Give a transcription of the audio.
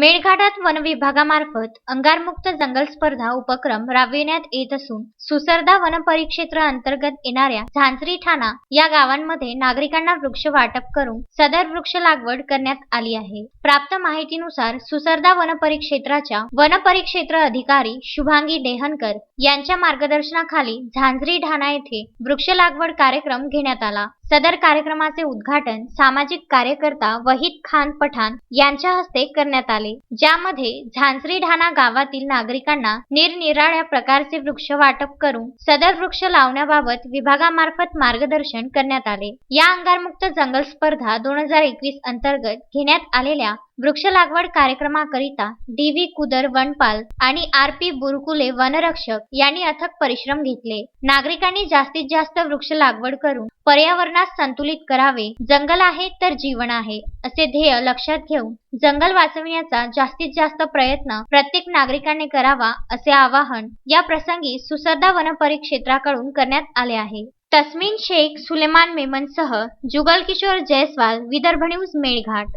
मेळघाटात वन विभागामार्फत अंगारमुक्त जंगल स्पर्धा उपक्रम राबविण्यात येत असून सुसरदा वन परिक्षेत्र अंतर्गत येणाऱ्या झांझरी ठाणा या गावांमध्ये नागरिकांना वृक्ष वाटप करून सदर वृक्ष लागवड करण्यात आली आहे. प्राप्त माहितीनुसार सुसरदा वन परिक्षेत्राच्या वन परिक्षेत्र अधिकारी शुभांगी डेहनकर यांच्या मार्गदर्शनाखाली झांझरी ढाणा येथे वृक्ष लागवड कार्यक्रम घेण्यात आला. सदर कार्यक्रमाचे उद्घाटन सामाजिक कार्यकर्ता वहीद खान पठाण यांच्या हस्ते करण्यात आले. ज्यामध्ये झांझरी ढाणा गावातील नागरिकांना निरनिराळ्या प्रकारचे वृक्ष वाटप करून सदर वृक्ष लावण्याबाबत विभागामार्फत मार्गदर्शन करण्यात आले. या अंगारमुक्त जंगल स्पर्धा दोन हजार एकवीस अंतर्गत घेण्यात आलेल्या वृक्ष लागवड कार्यक्रमाकरिता डी व्ही कुदर वनपाल आणि आर पी बुरकुले वनरक्षक यांनी अथक परिश्रम घेतले. नागरिकांनी जास्तीत जास्त वृक्ष लागवड करून पर्यावरणास संतुलित करावे. जंगल आहे तर जीवन आहे असे ध्येय लक्षात घेऊन जंगल वाचविण्याचा जास्तीत जास्त प्रयत्न प्रत्येक नागरिकाने करावा असे आवाहन या प्रसंगी सुसरदा वनपरिक्षेत्राकडून करण्यात आले आहे. तस्मिन शेख सुलेमान मेमनसह जुगल किशोर जयस्वाल विदर्भ न्यूज मेळघाट.